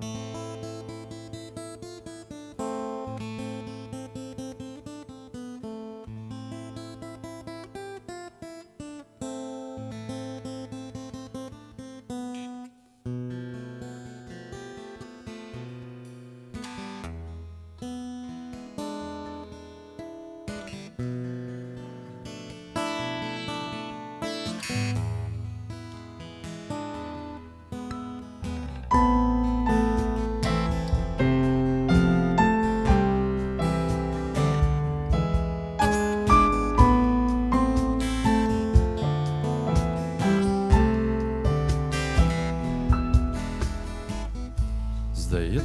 Bye.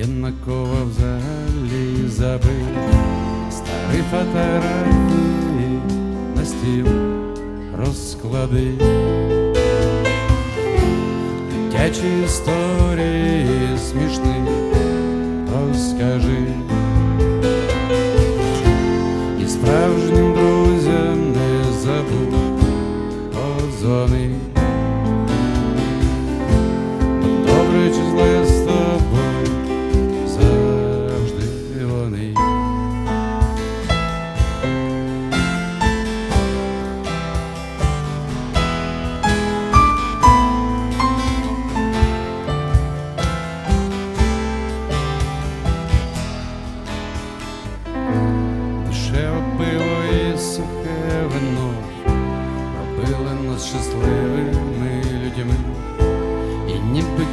а в на кого взагалі забив. Старі фотографії на стіл розклади. Дитячі історії смішні розкажи.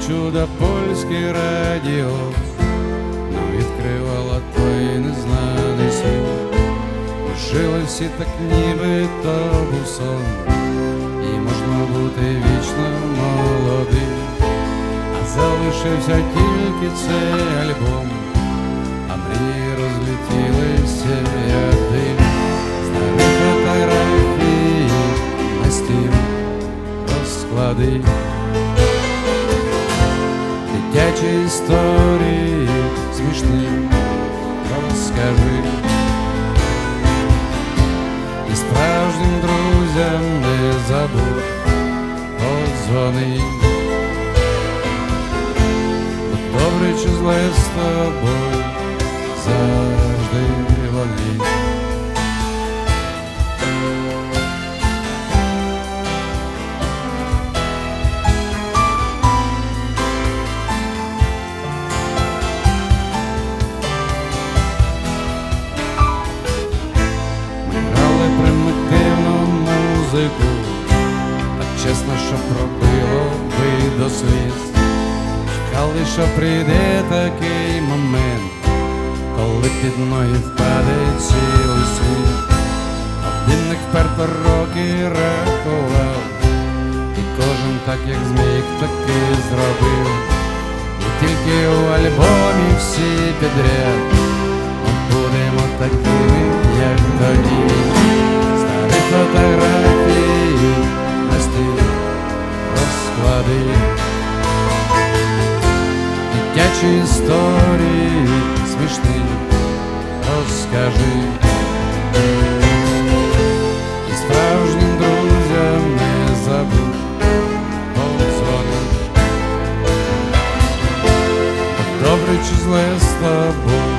Чудо польське радіо нам відкривало той незнаний світ. Жили всі так, ніби то був сон, і можна бути вічно молодим, а залишився тільки цей альбом дитячі історії смішні розкажи. І справжнім друзям не забудь подзвони. Добре чи зле з тобою музику, так чесно, що пробило би до сліз. Чекали, що прийде такий момент, коли під ноги впаде цілий світ. Годинник вперто роки рахував, і кожен так, як зміг, таки зробив. І тільки у альбомі всі підряд ми будемо такими, як тоді. Дитячі історії смішні розкажи. І справжнім друзям не забудь подзвони. Добре чи зле з тобою